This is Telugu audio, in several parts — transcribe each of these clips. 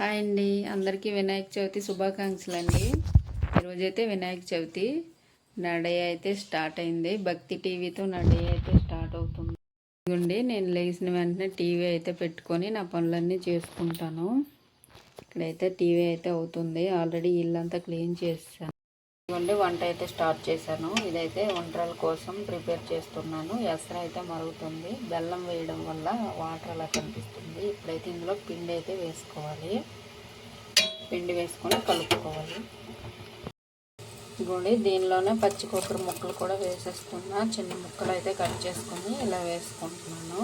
హాయ్ అండి. అందరికీ వినాయక చవితి శుభాకాంక్షలు అండి ఈరోజైతే వినాయక చవితి. నడే అయితే స్టార్ట్ అయింది. భక్తి టీవీతో నడే అయితే స్టార్ట్ అవుతుంది. ఇదిగోండి నేను లేచిన వెంటనే టీవీ అయితే పెట్టుకొని నా పనులన్నీ చేసుకుంటాను. ఇక్కడైతే టీవీ అయితే అవుతుంది. ఆల్రెడీ ఇల్లంతా క్లీన్ చేసాను ఇదిగోండి వంట అయితే స్టార్ట్ చేశాను. ఇదైతే వంటల కోసం ప్రిపేర్ చేస్తున్నాను. ఎసర అయితే మరుగుతుంది. బెల్లం వేయడం వల్ల వాటర్ అలా కనిపిస్తుంది. ఇప్పుడైతే ఇందులో పిండి అయితే వేసుకోవాలి. పిండి వేసుకొని కలుపుకోవాలి. ఇదిగోండి దీనిలోనే పచ్చి కొబ్బరి ముక్కలు కూడా వేసేస్తున్నా చిన్న ముక్కలు అయితే కట్ చేసుకొని ఇలా వేసుకుంటున్నాను.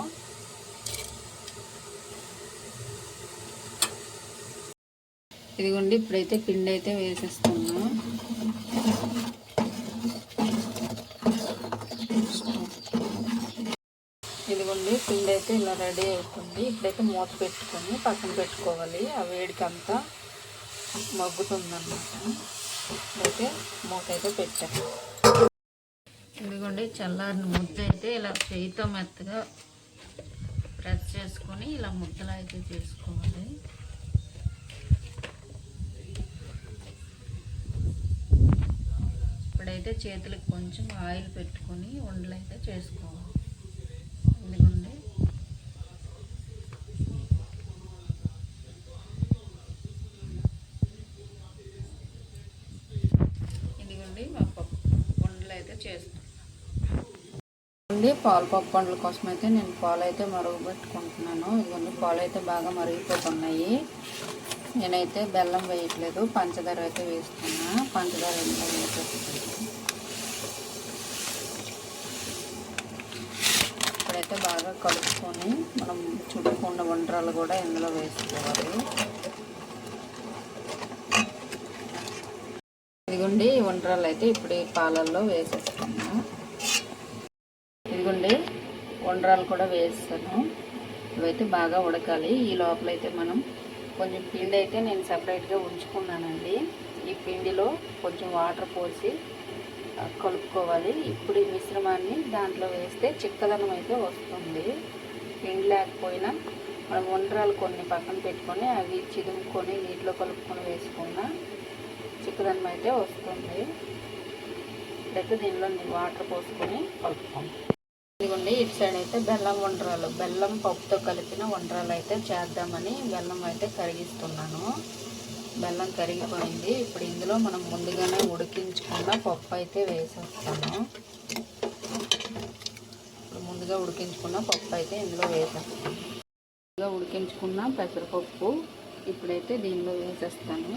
ఇదిగోండి ఇప్పుడైతే పిండి అయితే వేసేస్తున్నా ఇదిగోండి పిండి అయితే ఇలా రెడీ అవుతుంది. ఇప్పుడైతే మూత పెట్టుకొని పక్కన పెట్టుకోవాలి. ఆ వేడికంతా మగ్గుతుందన్నమాట. ఇప్పుడైతే మూత అయితే పెట్టాను ఇదిగోండి చల్లారిన ముద్ద అయితే ఇలా చేయితో మెత్తగా ప్రెస్ చేసుకొని ఇలా ముద్దలు అయితే చేసుకోవాలి. అయితే చేతులకు కొంచెం ఆయిల్ పెట్టుకొని ఉండలు అయితే చేసుకోవాలి. ఇదిగోండి. ఇదిగోండి మా పప్పు ఉండలు అయితే చేస్తాం పాలు పప్పు పండ్ల కోసం అయితే నేను పాలు అయితే మరుగు పెట్టుకుంటున్నాను ఇదిగోండి పాలు అయితే బాగా మరిగిపోతున్నాయి. నేనైతే బెల్లం వేయట్లేదు పంచదార అయితే వేస్తున్నా. పంచదార ఎంత వేసేస్తున్నాను అయితే బాగా కలుపుకొని మనం చుట్టుకున్న వంటరాలు కూడా ఇందులో వేసుకోవాలి. ఇదిగోండి వంటరాలు అయితే ఇప్పుడు ఈ పాలల్లో వేసేస్తాను ఇదిగోండి వంటరాలు కూడా వేస్తాను ఇవైతే బాగా ఉడకాలి. ఈ లోపల అయితే మనం కొంచెం పిండి అయితే నేను సపరేట్గా ఉంచుకున్నానండి. ఈ పిండిలో కొంచెం వాటర్ పోసి కలుపుకోవాలి. ఇప్పుడు ఈ మిశ్రమాన్ని దాంట్లో వేస్తే చిక్కదనం అయితే వస్తుంది. ఎండు లేకపోయినా మనం వండరాలు కొన్ని పక్కన పెట్టుకొని అవి చిదుముకొని నీటిలో కలుపుకొని వేసుకున్న చిక్కదనం అయితే వస్తుంది. ఇప్పుడైతే దీనిలో వాటర్ పోసుకొని కలుపుకోండి ఇదిగోండి ఇటు సైడ్ అయితే బెల్లం వండరాలు బెల్లం పప్పుతో కలిపిన వంటరాలు అయితే చేద్దామని బెల్లం అయితే కరిగిస్తున్నాను. బెల్లం కరిగిపోయింది. ఇప్పుడు ఇందులో మనం ముందుగానే ఉడికించుకున్న పప్పు అయితే వేసేస్తాము. ఇప్పుడు ముందుగా ఉడికించుకున్న పప్పు అయితే ఇందులో వేసేస్తాను ముందుగా ఉడికించుకున్న పెసరపప్పు ఇప్పుడైతే దీనిలో వేసేస్తాను.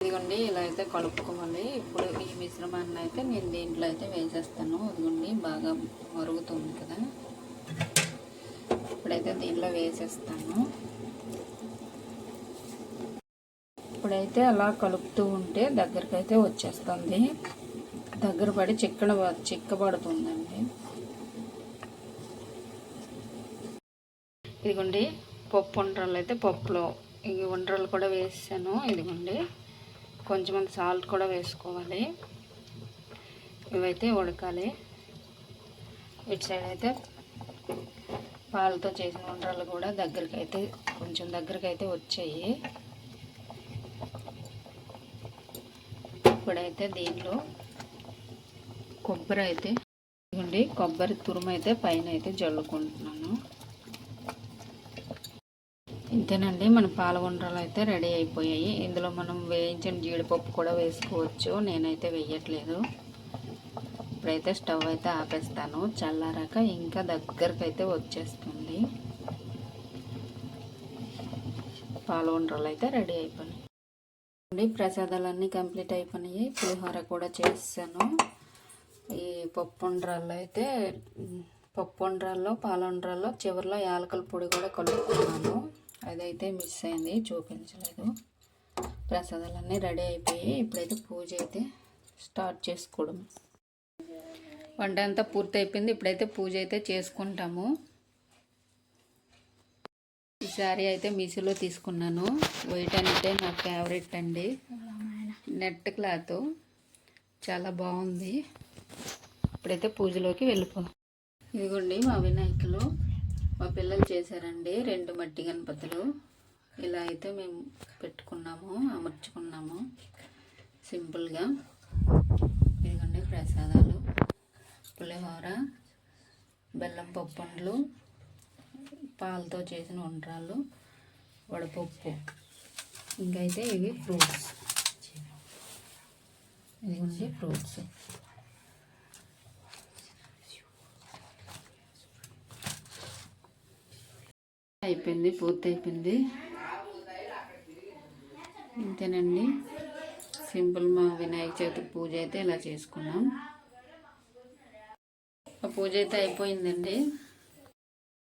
ఇదిగోండి ఇలా అయితే కలుపుకోవాలి. ఇప్పుడు ఈ మిశ్రమాన్ని అయితే నేను దీంట్లో అయితే వేసేస్తాను. ఇదిగోండి బాగా మరుగుతుంది కదా. ఇప్పుడైతే దీనిలో వేసేస్తాను. ఇప్పుడైతే అలా కలుపుతూ ఉంటే దగ్గరికి అయితే వచ్చేస్తుంది. దగ్గర పడి చిక్కడ చిక్కబడుతుందండి. ఇదిగోండి పప్పు వంటలు అయితే పప్పులో. ఈ వంటలు కూడా వేసాను. ఇదిగోండి కొంచెం సాల్ట్ కూడా వేసుకోవాలి. ఇవైతే ఉడకాలి. ఇటు సైడ్ అయితే పాలతో చేసిన వంటలు కూడా దగ్గరికి అయితే కొంచెం దగ్గరికి అయితే వచ్చాయి. ఇప్పుడైతే దీనిలో కొబ్బరి అయితే ఇదిగోండి కొబ్బరి తురుము అయితే పైన అయితే జల్లుకుంటున్నాను. ఇంతేనండి మన పాల వంటలు అయితే రెడీ అయిపోయాయి. ఇందులో మనం వేయించిన జీడిపప్పు కూడా వేసుకోవచ్చు. నేనైతే వేయట్లేదు. ఇప్పుడైతే స్టవ్ అయితే ఆపేస్తాను. చల్లారాక ఇంకా దగ్గరకు అయితే వచ్చేస్తుంది. పాల వంటలు అయితే రెడీ అయిపోయినాయి. అండి ప్రసాదాలన్నీ కంప్లీట్ అయిపోయినాయి. పులిహోర కూడా చేసాను ఈ పప్పు వండ్రాల్లో అయితే పప్పుండ్రాల్లో పప్పు పాల వండ్రాల్లో చివరిలో యాలకల పొడి కూడా కలుపుకున్నాను అదైతే మిస్ అయింది చూపించలేదు. ప్రసాదాలన్నీ రెడీ అయిపోయి ఇప్పుడైతే పూజ అయితే స్టార్ట్ చేసుకోవడం. వంట అంతా పూర్తి అయిపోయింది ఇప్పుడైతే పూజ అయితే చేసుకుంటాము. శారీ అయితే మీషోలో తీసుకున్నాను. వైట్ అంటే నా ఫేవరెట్ అండి. నెట్ క్లాత్ చాలా బాగుంది. ఇప్పుడైతే పూజలోకి వెళ్ళిపోదాం ఇదిగోండి మా వినాయకులు. మా పిల్లలు చేశారండి రెండు మట్టి గణపతులు. ఇలా అయితే మేము పెట్టుకున్నాము అమర్చుకున్నాము. సింపుల్గా ఇదిగోండి ప్రసాదాలు. పులిహోర బెల్లం పప్పుండ్లు. పాలతో చేసిన వంటరాళ్ళు వడపప్పు. ఇంకైతే ఇవి ఫ్రూట్స్. ఇది ఉంది ఫ్రూట్స్. అయిపోయింది పూర్తి అయిపోయింది ఇంతేనండి. సింపుల్ మా వినాయక చవితి పూజ అయితే ఇలా చేసుకున్నాం. ఆ పూజ అయితే అయిపోయిందండి.